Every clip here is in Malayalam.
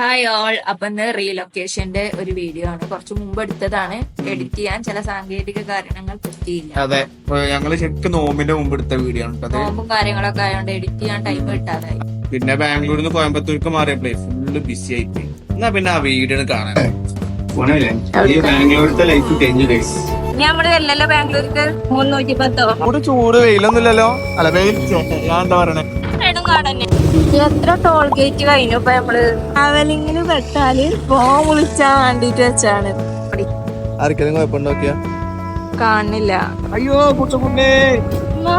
ഹായ് ഓൾ അപ്പൊ ഇന്ന് റീലൊക്കേഷന്റെ ഒരു വീഡിയോ ആണ്. കുറച്ച് മുമ്പ് എടുത്തതാണ്. എഡിറ്റ് ചെയ്യാൻ ചില സാങ്കേതിക കാരണങ്ങൾ പറ്റിയില്ല. അതെ. ഞങ്ങൾ ശരിക്കും നോമ്പിന്റെ മുമ്പ് എടുത്ത വീഡിയോ ആണ് നോമ്പും കാര്യങ്ങളൊക്കെ ആയതുകൊണ്ട് എഡിറ്റ് ചെയ്യാൻ ടൈം കിട്ടാതായി. പിന്നെ ബാംഗ്ലൂരിൽ നിന്ന് കോയമ്പത്തൂർക്ക് മാറിയപ്പോഴേ ഫുള്ള് ബിസി ആയിപ്പോയി എന്നാ പിന്നെ ആ വീഡിയോ കാണാൻ ഈ ബാംഗ്ലൂരിലത്തെ ലൈഫ് കഴിഞ്ഞു ബാംഗ്ലൂർക്ക്? ചൂട് വെയിലൊന്നുമില്ലല്ലോ. അല്ല വെയിൽ ഞാൻ എന്താ പറയണേ? എത്ര ടോൾ ഗേറ്റ് കഴിഞ്ഞു ഇപ്പൊ നമ്മൾ? ട്രാവലിങ്ങിന് പെട്ടാൽ ഫോൺ വിളിച്ചാൻ വേണ്ടിട്ട് വെച്ചാണ്. ആർക്കെങ്കിലും കുഴപ്പമുണ്ടോക്കിയാ? കാണില്ല. അയ്യോ കുട്ടക്കുണ്ണേ ഉമ്മാ.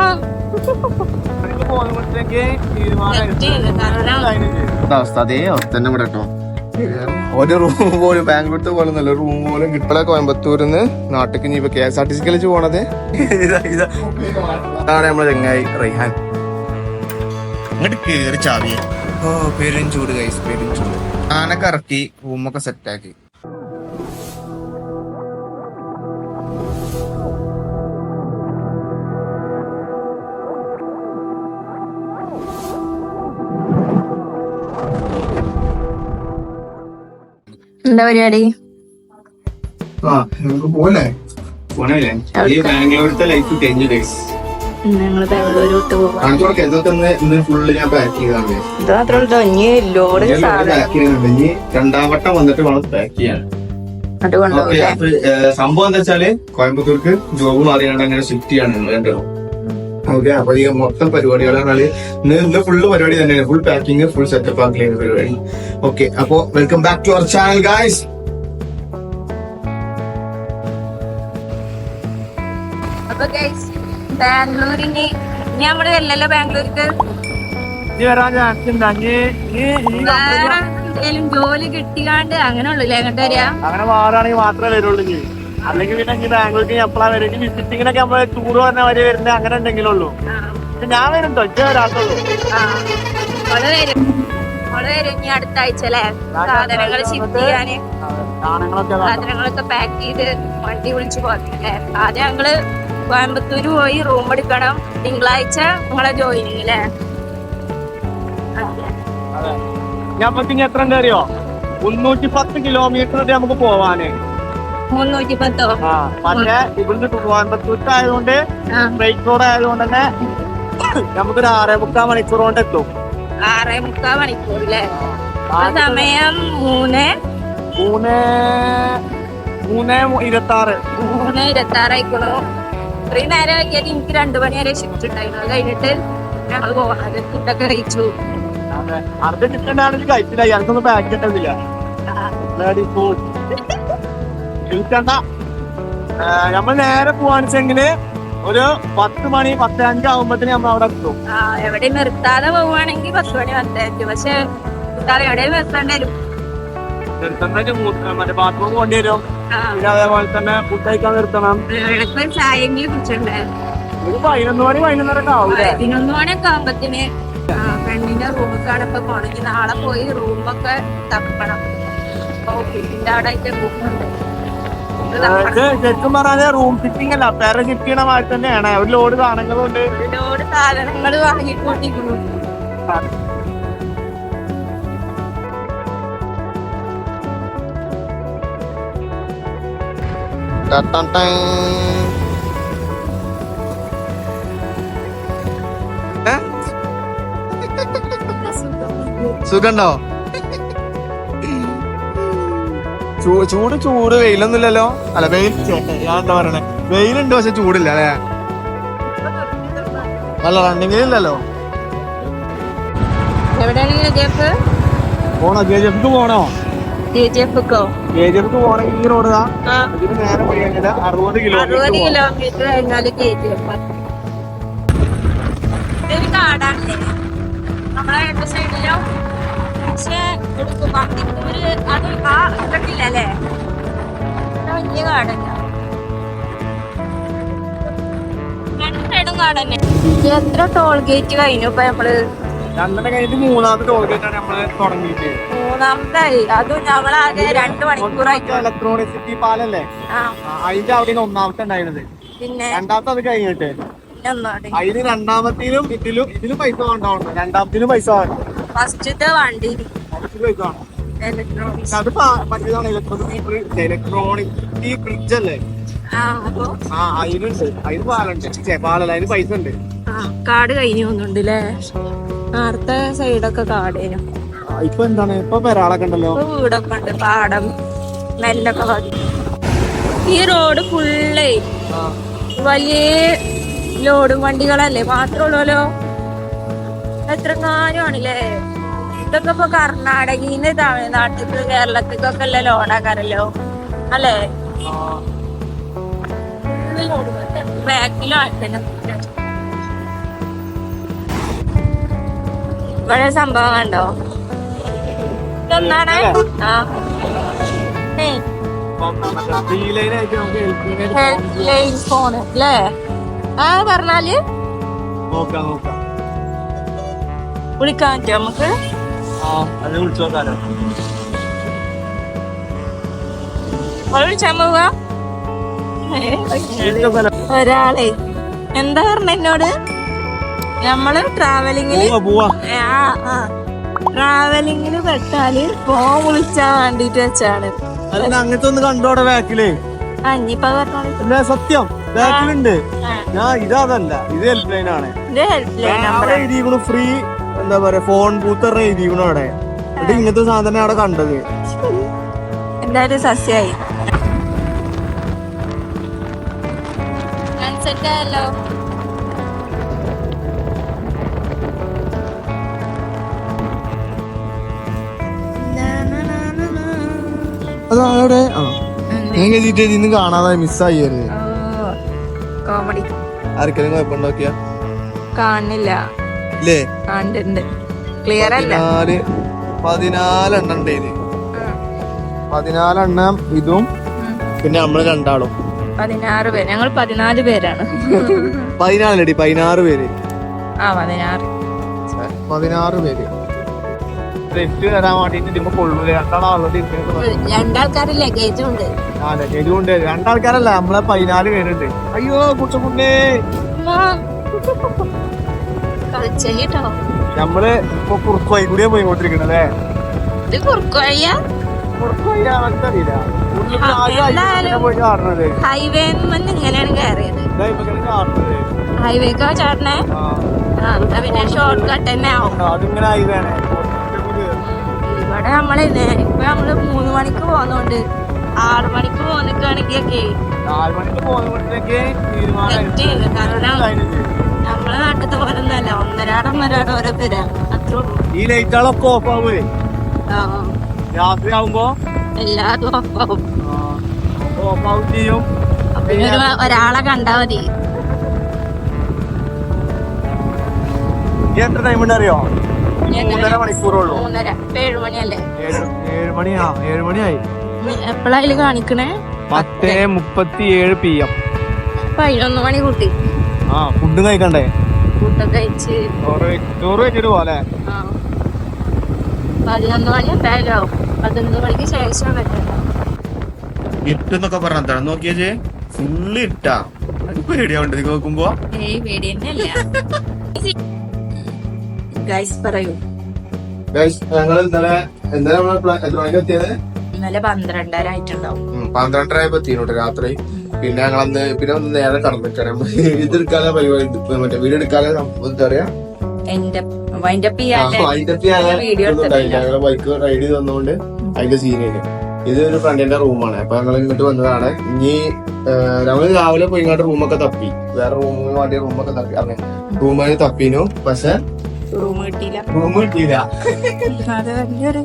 Set ചെയ്ത് കാരണം അവസ്ഥ? അതേ അവസ്ഥ തന്നെ ഇവിടെ കേട്ടോ. ഒരു റൂം പോലും ബാംഗ്ലൂരത്തെ പോലെ നല്ല റൂം പോലും കിട്ടല കോയമ്പത്തൂരിൽ നിന്ന് നാട്ടിലേക്ക് ഇനി ഇപ്പൊ കെ എസ് ആർ ടി പോണത്? ഇതാ അതാണ് നമ്മളെ ചങ്ങായി റൈഹാൻ അങ്ങോട്ട് കേറി ചാവിയെ. ഓ പെരും ചൂട് കൈസ് പെരും ചൂട്. ആനൊക്കെ ഇറക്കി റൂമൊക്കെ സെറ്റാക്കി എന്താ പരിപാടി? ആ നമുക്ക് പോലെ പോണല്ലേ? ഈ ബാംഗ്ലൂരിലത്തെ ലൈഫ് കഴിഞ്ഞു കൈസ് ഞങ്ങൾ ബാംഗ്ലൂർ വിട്ട് പോവാം. കാണിച്ചു കൊടുക്കാം ഇതൊക്കെ ഇന്ന് ഇന്ന് ഞാൻ പാക്ക് ചെയ്താണ്. ഇത് മാത്രമേ ഉള്ളൂ ഇനി ലോഡ് സാധനം. പാക്ക് ചെയ്യുന്നുണ്ട്. ഇനി രണ്ടാം വന്നിട്ട് പാക്ക് ചെയ്യാണ് അതുകൊണ്ടോ ഓക്കെ അപ്പൊ സംഭവം എന്താ വെച്ചാൽ കോയമ്പത്തൂർക്ക് ജോബ് മാറിയാണ്ട് അങ്ങനെ ഷിഫ്റ്റ് ചെയ്യാണ് ഓക്കെ അപ്പൊ ഈ മൊത്തം പരിപാടികളാണ് ഇന്ന് ഇന്ന് ഫുള്ള് പരിപാടി തന്നെയാണ്. ഫുൾ പാക്കിംഗ് ഫുൾ സെറ്റപ്പ് ആക്കിയ പരിപാടി. ഓക്കെ അപ്പൊ welcome back to our channel guys അപ്പൊ ഗൈസ് ബാംഗ്ലൂരിന് ഇനി നമ്മൾ വല്ലല്ലോ ബാംഗ്ലൂർക്ക് വേറെ എന്തേലും ജോലി കിട്ടിയാണ്ട് അങ്ങനെ ഉള്ളൂല്ലേ അങ്ങോട്ട് വരിക? അങ്ങനെ മാറുകയാണെങ്കിൽ മാത്രമേ വരുള്ളൂ ഇനി. അല്ലെങ്കിൽ പിന്നെ ഇനി ബാംഗ്ലൂർക്ക് എപ്പോഴാ വരും വിസിറ്റിങ്ങിനൊക്കെ നമ്മൾ ടൂർ പറഞ്ഞ വരെ വരുന്നത് അങ്ങനെ ഉണ്ടെങ്കിലും ഉള്ളൂ പക്ഷെ ഞാൻ വരും തൊറ്റ വരാത്തുള്ളൂ അവൾ വരും. അവൾ വരും ഇനി അടുത്ത ആഴ്ച അല്ലേ? സാധനങ്ങൾ ഷിഫ്റ്റ് ചെയ്യാന്. സാധനങ്ങളൊക്കെ പാക്ക് ചെയ്ത് വണ്ടി വിളിച്ചു പോകത്തില്ലേ ആദ്യം ഞങ്ങൾ കോയമ്പത്തൂര് പോയി റൂം എടുക്കണം. തിങ്കളാഴ്ച നിങ്ങളെ ജോയിനിങ് അല്ലേ ഞാൻ എത്ര ഉണ്ട് അറിയോ മുന്നൂറ്റി പത്ത് കിലോമീറ്റർ നമുക്ക് പോവാന്. മുന്നൂറ്റി പത്തോ പക്ഷേ ഇവിടുന്ന് കോയമ്പത്തൂർക്ക് ആയതുകൊണ്ട് ബ്രേക്ക് റോഡ് ആയതുകൊണ്ട് തന്നെ നമുക്കൊരു ആറേ മുക്കാൽ മണിക്കൂർ കൊണ്ട് എത്തും. ആറേ മുക്കാൽ മണിക്കൂർ അല്ലേ സമയം മൂന്ന്. മൂന്ന് മൂന്ന് ഇരുപത്തി ആറ് മൂന്ന് ഇരുപത്തി ആറായിക്കണു ഇത്രയും നേരം ആക്കിയാൽ എനിക്ക് രണ്ടു മണി വരെ ഷിഫ്റ്റ് ഉണ്ടായിരുന്നു. അത് കഴിഞ്ഞിട്ട് ഞങ്ങൾ പോകാൻ ഫുഡൊക്കെ കഴിച്ചു. അർദ്ധ കിട്ടണ്ടാണെങ്കിൽ കഴിച്ചില്ല. എനിക്കൊന്നും ബാഗ് കിട്ടുന്നില്ല Bloody food. കിട്ടണ്ട നമ്മൾ നേരെ പോവാണെച്ചെങ്കിൽ ഒരു പത്ത് മണി പത്ത് അഞ്ചാവുമ്പത്തിന് നമ്മൾ അവിടെ എത്തും. എവിടെ നിർത്താതെ പോവുകയാണെങ്കിൽ പത്ത് മണി പത്തായിരിക്കും പക്ഷെ എവിടെ നിർത്തേണ്ടി വരും. നിർത്തുന്നതിന് മൂ- മറ്റേ ബാത്റൂം കൊണ്ടുവരും പിന്നെ അതേപോലെ തന്നെ ഫുഡ് കഴിക്കാൻ നിർത്തണം. ഒരു പതിനൊന്ന് മണി പതിനൊന്നരക്കെ ആവൂലേ പതിനൊന്ന് മണിയൊക്കെ ആവുമ്പത്തിന് പെണ്ണിന്റെ റൂമൊക്കെയാണ് ഇപ്പൊ പോണെങ്കിൽ നാളെ പോയി റൂമൊക്കെ തപ്പണം. അവിടെ റൂമുണ്ട്. ഇത് ശരിക്കും പറഞ്ഞാൽ റൂം ഫിറ്റിംഗ് അല്ല. പേര കിട്ടിയണ മാതിരി തന്നെയാണ്. ഒരു ലോഡ് സാധനങ്ങളും ഉണ്ട് ഒരുപാട് സാധനങ്ങൾ വാങ്ങിക്കൊണ്ടിരിക്കുന്നു സുഖണ്ടോ? ചൂട് ചൂട്. വെയിലൊന്നുമില്ലല്ലോ. അല്ല വെയിൽ. ഞാൻ എന്താ പറയണേ? വെയിലുണ്ട് പക്ഷെ ചൂടില്ല അല്ലേ? അല്ല ജെഫ് പോണോ ജി എഫ് പോണോ? ജെഫിക്കോ കെ ജി എഫ് പോണെങ്കിൽ ഈ റോഡ് താ ആ. ഇതിന് നേരെ പോയി കഴിഞ്ഞാൽ അറുപത് അറുപത് കിലോമീറ്റർ കിലോമീറ്റർ കഴിഞ്ഞാൽ കെ ജി എഫ് ഇതൊരു കാടാണല്ലേ നമ്മളെ രണ്ട് സൈഡിലോ പക്ഷെ എടുക്കും. ഒരു അത് ആ ഇതൊക്കില്ല അല്ലേ? ഇത് വലിയ കാടല്ല. രണ്ട് സൈഡും കാടന്നെ. എത്ര ടോൾ ഗേറ്റ് കഴിഞ്ഞു ഇപ്പൊ നമ്മൾ? രണ്ടെണ്ണം കഴിഞ്ഞിട്ട് മൂന്നാമത്തെ ടോർഗറ്റാണ് നമ്മൾ തുടങ്ങിയിട്ട്. മൂന്നാമതായി അതും നമ്മളാകെ രണ്ട് മണിക്കൂറായിട്ട് ഇലക്ട്രോണിസിറ്റി പാലല്ലേ? അതിന്റെ അവിടെ ഒന്നാമത്തെ ഉണ്ടായിരുന്നത്. പിന്നെ? രണ്ടാമത്തെ അത് കഴിഞ്ഞിട്ട്. അതിന് രണ്ടാമത്തേലും ഇതിലും ഇതിലും പൈസ വേണ്ടാവുണ്ട്. രണ്ടാമത്തേലും പൈസ വേണം ഫസ്റ്റത്തെ വണ്ടി. അത് മറ്റേതാണ് ഇലക്ട്രോണിക് ഇലക്ട്രോണിക് ഈ ഫ്രിഡ്ജ് അല്ലേ? ആ അതിനുണ്ട് അതിന് പാലുണ്ട് പാലല്ല അതിന് പൈസ ഉണ്ട്. കാട് കഴിഞ്ഞു തോന്നുന്നുണ്ട് അല്ലേ നേരത്തെ സൈഡൊക്കെ കാടേനു. ഇപ്പൊ എന്താണ്? ഇപ്പൊ പെരാളൊക്കെ ഉണ്ടല്ലോ വീടൊക്കെ ഉണ്ട് പാടം നെല്ലൊക്കെ മതി ഈ റോഡ് ഫുള്ളേ വലിയ ലോഡ് വണ്ടികളല്ലേ? മാത്രമുള്ളല്ലോ എത്ര കാലമാണല്ലേ ഇതൊക്കെ ഇപ്പൊ കർണാടകീന്ന് തമിഴ്നാട്ടിക്ക് കേരളത്തിക്കൊക്കെ അല്ലേ? ലോഡാക്കാരല്ലോ അല്ലേ ബാക്കിലും ഇവിടെ സംഭവം കണ്ടോ? ഇതൊന്നാണ് ആ. അല്ലേ? ആ പറഞ്ഞാൽ. വിളിക്കാൻ പറ്റുമോ നമുക്ക്? വിളിച്ചു പോവാ. ഒരാളെ. എന്താ പറഞ്ഞ എന്നോട്? നമ്മൾ ട്രാവലിങ്ങിൽ ട്രാവലിംഗിൽ ട്രാവലിങ്ങിന് പെട്ടാൽ ഫോൺ വിളിച്ചാ വേണ്ടിട്ട് വെച്ചാണ്. അങ്ങനത്തെ ഒന്ന് കണ്ടോടെ ബാക്കിലേ സത്യം? ബാക്കിലുണ്ട് ഞാൻ ഇതല്ല ഇത് ഹെൽപ്പ് ലൈൻ ആണ്. എഴുതിക്കണു ഫ്രീ എന്താ പറയാ ഫോൺ ബൂത്ത് എഴുതിക്കണു അവിടെ. എന്നിട്ട് ഇങ്ങനത്തെ സാധനം അവിടെ കണ്ടത്. എന്തായാലും സസ്യായി. സെറ്റായല്ലോ അത് അവിടെ ആ ഞാൻ കരുതിട്ട് ഇന്ന് കാണാതെ മിസ്സായിരുന്നു കോമഡി ആർക്കെങ്കിലും കുഴപ്പമുണ്ടാക്കിയ? കാണുന്നില്ല. ഇല്ലേ? ക്ലിയർ അല്ല? പതിനാല് പതിനാലെണ്ണം ഉണ്ട് ഇത്. പതിനാലെണ്ണം ഇതും പിന്നെ നമ്മൾ രണ്ടാളും. പതിനാറ് പേര്. ഞങ്ങൾ പതിനാല് പേരാണ്. പതിനാലടി പതിനാറ് പേര്. ആ പതിനാറ്. പതിനാറ് പേര്. തെറ്റ് തരാൻ വേണ്ടിട്ട് ഇതിപ്പോ കൊള്ളു രണ്ടാളാ ഉള്ളത് രണ്ടാൾക്കാര് ലഗേജും ഉണ്ട് ആ ലഗേജ് ഉണ്ട് രണ്ടാൾക്കാരല്ല നമ്മളെ പതിനാല് പേരുണ്ട്. അയ്യോ കളിച്ചോ നമ്മൾ ഇപ്പൊ കുറുക്കുവായി കൂടിയാ പോയിക്കൊണ്ടിരിക്കണല്ലേ ഇത് ഹൈവേ ഇങ്ങനെയാണ് കയറിയത് ഹൈവേക്കോ ചേട്ടനെ പിന്നെ ഷോർട്ട് കട്ട് തന്നെ ആവും. അതിങ്ങനെ ഇവിടെ നമ്മളെ ഇപ്പൊ നമ്മൾ മൂന്ന് മണിക്ക് പോകുന്നോണ്ട് ആറ് മണിക്ക് പോന്നിക്കാണെങ്കിലൊക്കെ നമ്മളെ നാട്ടിലത്തെ പോലെ ഒന്നല്ല ഒന്നരാടം ഒന്നരാടം ഓരോ പേരാ അത്രേ ഉള്ളൂ. ഈ ലൈറ്റുകളൊക്കെ ഓഫ് ആവുമേ ആ, രാത്രി ആവുമ്പോ എല്ലാതും ഓഫ് ആവും ചെയ്യും. അപ്പൊ പിന്നെ ഒരു ഒരാളെ കണ്ടാ മതി. എത്ര ടൈം ഉണ്ട് അറിയോ മൂന്നര മണിക്കൂറുള്ളൂ മൂന്നര ഏഴ് മണിയല്ലേ? ഏഴ് മണിയാ ഏഴ് മണിയായി. എപ്പോഴാ അതിൽ കാണിക്കണേ? പത്ത് മുപ്പത്തി ഏഴ് പി എം. പതിനൊന്ന് മണി കൂട്ടി. ആ ഫുഡ് കഴിക്കണ്ടേ? ഫുഡൊക്കെ കഴിച്ച്. ചോറ് കഴി- ചോറ് പോലെ ആ. പതിനൊന്ന് മണി എന്തായാലും ആവും. പതിനൊന്ന് മണിക്ക് ശേഷം വരണം ഇട്ടെന്നൊക്കെ പറഞ്ഞ നോക്കിയേ ഫുള്ള് ഇട്ടാ. പേടിയാവുണ്ട് ഇത് നോക്കുമ്പോ. ഏയ് പേടി തന്നെയല്ല? ഗൈസ് പറയൂ. ഞങ്ങൾ ഇന്നലെ ഇന്നലെ എത്ര എത്തിയത്? ഇന്നലെ പന്ത്രണ്ടര ആയിട്ടുണ്ടാവും പന്ത്രണ്ടര പന്ത്രണ്ടരായപ്പോ എത്തിനോട്ട് രാത്രി. പിന്നെ ഞങ്ങൾ അന്ന് പിന്നെ ഒന്ന് നേരെ കടന്നിട്ടാണ്. ഇത് എടുക്കാതെ പരിപാടി മറ്റേ വീട് എടുക്കാതെ എന്താ പറയാ? ഞങ്ങൾ ബൈക്ക് റൈഡ് ചെയ്ത് വന്നുകൊണ്ട് അതിന്റെ സീനാണ് ഇത് ഒരു ഫ്രണ്ടിന്റെ റൂമാണ് അപ്പൊ ഞങ്ങൾ ഇങ്ങോട്ട് വന്നതാണ്. ഇനി ഞങ്ങൾ രാവിലെ പോയി ഇങ്ങോട്ട് റൂമൊക്കെ തപ്പി. വേറെ റൂമിന് വേണ്ടി റൂമൊക്കെ തപ്പി. റൂമിന് തപ്പിനു. പക്ഷെ റൂം കിട്ടിയില്ല. റൂം കിട്ടിയില്ല. അത് വലിയൊരു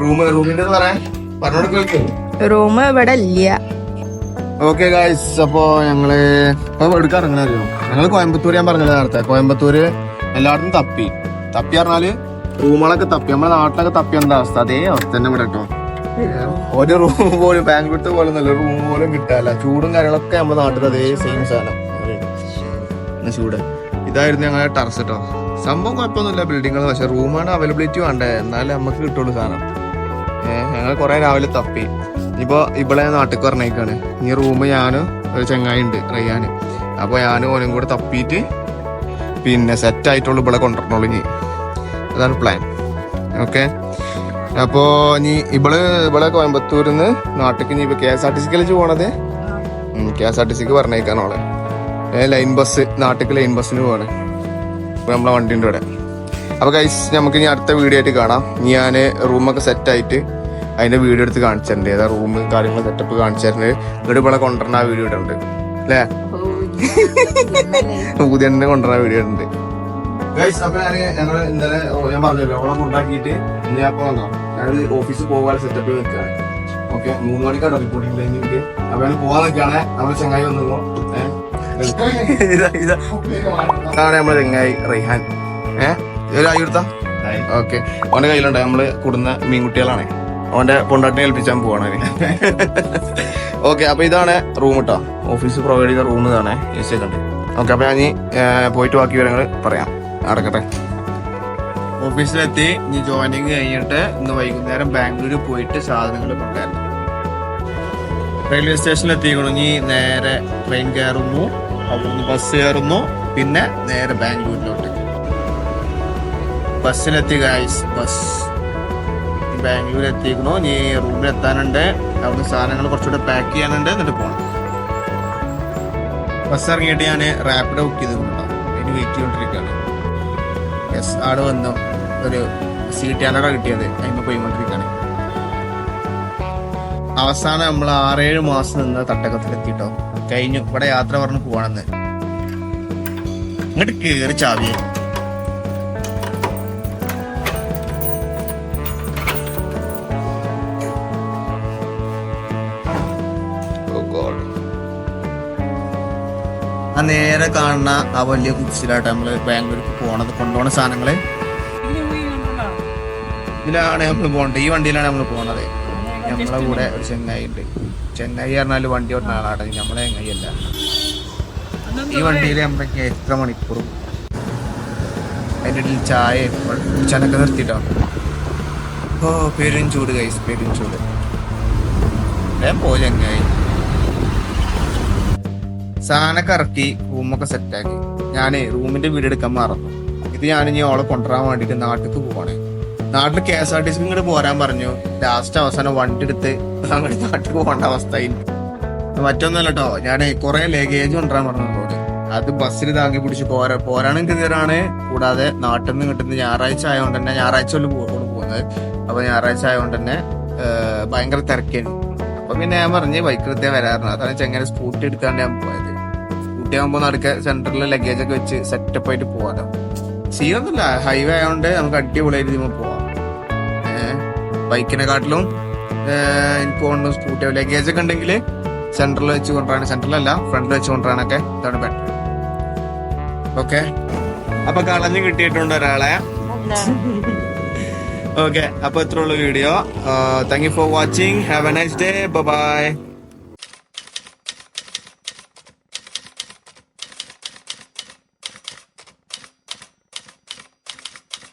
റൂം റൂമിന്റെ പറയാൻ പറഞ്ഞോട് കേൾക്കും. റൂം ഇവിടെ ഇല്ല ഓക്കെ ഗായ്സ് അപ്പോ ഞങ്ങൾ എടുക്കാൻ ഇറങ്ങണോ ഞങ്ങൾ കോയമ്പത്തൂർ ഞാൻ പറഞ്ഞത് നേരത്തെ. കോയമ്പത്തൂര് എല്ലായിടത്തും തപ്പി. തപ്പി പറഞ്ഞാൽ റൂമുകളൊക്കെ തപ്പി. നമ്മുടെ നാട്ടിലൊക്കെ തപ്പി എന്താ അവസ്ഥ? അതേ അവസ്ഥ തന്നെ ഇവിടെ കേട്ടോ. ഒരു റൂം പോലും ബാംഗ്ലൂർ പോലെ നല്ല റൂം പോലും കിട്ടാല്ല ചൂടും കാര്യങ്ങളൊക്കെ നമ്മുടെ നാട്ടിൽ അതേ. സെയിം സാധനം ചൂട്. ഇതായിരുന്നു ഞങ്ങളുടെ ടെറസ് കേട്ടോ സംഭവം കുഴപ്പമൊന്നുമില്ല ബിൽഡിങ്ങുകൾ പക്ഷെ റൂമാണ് അവൈലബിലിറ്റി വേണ്ടേ? എന്നാലേ നമുക്ക് കിട്ടുള്ളൂ സാധനം. ഞങ്ങൾ കുറെ രാവിലെ തപ്പി. ഇപ്പോൾ ഇവിടെ നാട്ടിൽ പറഞ്ഞേക്കാണ്. ഇനി റൂം ഞാനും ഒരു ചങ്ങായി ഉണ്ട് റയ്യാൻ അപ്പോൾ ഞാനും ഓനും കൂടെ തപ്പിയിട്ട് പിന്നെ സെറ്റ് ആയിട്ടുള്ളൂ ഇവിടെ കൊണ്ടുവരണുള്ളൂ ഇനി. അതാണ് പ്ലാൻ ഓക്കെ? അപ്പോൾ ഇനി ഇവൾ ഇവിടെ കോയമ്പത്തൂരിൽ നിന്ന് നാട്ടിലേക്ക് ഇനി ഇപ്പോൾ കെ എസ് ആർ ടി സിക്ക് പോണത്? കെ എസ് ആർ ടി സിക്ക് പറഞ്ഞേക്കാണോളെ ലൈൻ ബസ് നാട്ടിക്ക് ലൈൻ ബസ്സിന് പോവാണ്. നമ്മളെ വണ്ടിന്റെ ഇവിടെ അപ്പോൾ കൈസ് നമുക്ക് ഇനി അടുത്ത വീഡിയോ ആയിട്ട് കാണാം. ഇനി ഞാൻ റൂമൊക്കെ സെറ്റ് ആയിട്ട് അതിന്റെ വീഡിയോ എടുത്ത് കാണിച്ചു തരണ്ട് ഏതാ റൂം കാര്യങ്ങൾ സെറ്റപ്പ് കാണിച്ചു ഇവിടെ ഇവിടെ കൊണ്ടുവരണ ആ വീഡിയോ ഉണ്ട് അല്ലേ? പുതിയ കൊണ്ടുവരണ വീഡിയോ ഉണ്ട് ഗൈസ് അപ്പൊ ഞാൻ ഇന്നലെ ഞാൻ പറഞ്ഞല്ലോ ഓളെ കൊണ്ടാക്കിയിട്ട് ഞാൻ അപ്പൊ വന്നോ. ഞങ്ങൾ ഓഫീസിൽ പോകാൻ സെറ്റപ്പ് നിൽക്കുകയാണ് ഓക്കെ മൂന്ന് മണിക്കാണ് റിപ്പോർട്ടിംഗ് കഴിഞ്ഞിട്ട് അപ്പൊ ഞാൻ പോവാൻ നിൽക്കുകയാണ് നമ്മുടെ ചങ്ങായി വന്നു ഇതാ ഇതാ അതാണ് നമ്മളെ തെങ്ങായി റൈഹാൻ ഏഹ് ഒരു ആയി ഓക്കെ. ഓന്റെ കയ്യിലുണ്ട്. നമ്മൾ കൂടുന്ന മീൻകുട്ടികളാണേ. ഓന്റെ പൊണ്ടാട്ടിനെ ഏൽപ്പിച്ചാൻ പോവാണ് ഓക്കെ അപ്പൊ ഇതാണ് റൂം കേട്ടോ ഓഫീസ് പ്രൊവൈഡ് ചെയ്ത റൂം ഇതാണ്. എ സി ഉണ്ട്. ഓക്കെ അപ്പൊ ഞാൻ പോയിട്ട് ബാക്കി വിവരങ്ങൾ പറയാം. നടക്കട്ടെ. ഓഫീസിലെത്തി. ഇനി ജോയിനിങ് കഴിഞ്ഞിട്ട് ഇന്ന് വൈകുന്നേരം ബാംഗ്ലൂർ പോയിട്ട് സാധനങ്ങൾ കൊണ്ടുവരണം. റെയിൽവേ സ്റ്റേഷനിൽ എത്തിക്കണം ഇനി നേരെ ട്രെയിൻ കയറുന്നു. അവിടുന്ന് ബസ് കയറുന്നു. പിന്നെ നേരെ ബാംഗ്ലൂരിലോട്ട്. ബസ്സിലെത്തി ഗായ്സ് ബസ്. ബാംഗ്ലൂർ എത്തിക്കണു ഇനി റൂമിൽ എത്താനുണ്ട് അവിടുന്ന് സാധനങ്ങൾ കുറച്ചുകൂടെ പാക്ക് ചെയ്യാനുണ്ട്. എന്നിട്ട് പോകണം ബസ് ഇറങ്ങിയിട്ട് ഞാൻ റാപ്പിഡ് ബുക്ക് ചെയ്തിട്ടുണ്ടോ അതിന് വെയിറ്റ് ചെയ്തോണ്ടിരിക്കുകയാണ്. യെസ് ആൾ വന്നു. ഒരു സീറ്റ് അലട കിട്ടിയത്. അതിന് പോയിക്കൊണ്ടിരിക്കുകയാണ്. അവസാനം നമ്മൾ ആറേഴ് മാസം നിന്ന് തട്ടകത്തിലെത്തിട്ടോ. കഴിഞ്ഞു. ഇവിടെ യാത്ര പറഞ്ഞ് പോവാണെന്ന്. ഇങ്ങോട്ട് കേറി ചാവിയ. ആ നേരെ കാണുന്ന ആ വലിയ കുച്ചിലായിട്ട് നമ്മൾ ബാംഗ്ലൂർക്ക് പോണത്. കൊണ്ടുപോണ സാധനങ്ങൾ. ഇതിലാണ് നമ്മൾ പോകേണ്ടത് ഈ വണ്ടിയിലാണ് നമ്മൾ പോണത്. നമ്മളെ കൂടെ ഒരു ചെങ്ങായി ഉണ്ട് ചെങ്ങായി പറഞ്ഞാൽ വണ്ടി ഓടുന്ന ആളാണ്. നമ്മളെ ചെങ്ങായി അല്ല ഈ വണ്ടിയിൽ നമ്മളൊക്കെ എത്ര മണിക്കൂറും അതിന്റെ ഇടയിൽ ചായ ചനക്ക നിർത്തിട്ടോ? ഓ പെരും ചൂട് കൈസ് പെരും ചൂട്. ഞാൻ പോ ചെങ്ങായി സാധനമൊക്കെ ഇറക്കി റൂമൊക്കെ സെറ്റാക്കി ഞാൻ റൂമിന്റെ വീട് എടുക്കാൻ മറന്നു. ഇത് ഞാൻ ഇനി ഓളെ കൊണ്ടുവരാൻ വേണ്ടിയിട്ട് നാട്ടിലേക്ക് പോവാണ്. നാട്ടിൽ K S R T C ഇങ്ങോട്ട് പോരാൻ പറഞ്ഞു. ലാസ്റ്റ് അവസാനം വണ്ടി എടുത്ത് അങ്ങോട്ട് നാട്ടിൽ പോകേണ്ട അവസ്ഥയിൽ മറ്റൊന്നല്ല കേട്ടോ ഞാൻ കുറെ ലഗേജ് കൊണ്ടുവരാൻ പറഞ്ഞു അത് ബസ്സിൽ താങ്ങി പിടിച്ച് പോരാ പോരാണെങ്കിൽ ഇതാണ് കൂടാതെ നാട്ടിൽ നിന്ന് കിട്ടുന്ന ഞായറാഴ്ച ആയതുകൊണ്ട് തന്നെ ഞായറാഴ്ച പോകുന്നു പോകുന്നത്. അപ്പൊ ഞായറാഴ്ച ആയതുകൊണ്ട് തന്നെ ഭയങ്കര തിരക്കാണ് അപ്പൊ പിന്നെ ഞാൻ പറഞ്ഞ് ബൈക്ക് എടുത്തേ വരാറുണ്ട് അതാണ് ചെങ്ങനെ സ്കൂട്ടി എടുക്കാണ്ട് ഞാൻ പോയത്. സ്കൂട്ടി ആകുമ്പോൾ നടക്ക സെന്ററിൽ ലഗേജ് ഒക്കെ വെച്ച് സെറ്റപ്പ് ആയിട്ട് പോവാലോ. സീനൊന്നുമില്ല. ഹൈവേ ആയതുകൊണ്ട് നമുക്ക് അടിപൊളിയായിട്ട് പോകാം പോവാം. ബൈക്കിനെക്കാട്ടിലും എനിക്ക് തോന്നുന്നു സ്കൂട്ടി ലഗേജ് ഒക്കെ ഉണ്ടെങ്കിൽ സെന്ററിൽ വെച്ച് കൊണ്ടുവരാൻ സെന്ററിലല്ല ഫ്രണ്ടിൽ വെച്ച് കൊണ്ടുവരാനൊക്കെ ഇതാണ് ബെറ്റർ ഓക്കെ അപ്പൊ കളഞ്ഞു കിട്ടിയിട്ടുണ്ട് ഒരാളെ. ഓക്കെ അപ്പൊ ഇത്ര ഉള്ള video thank you for watching have a nice day bye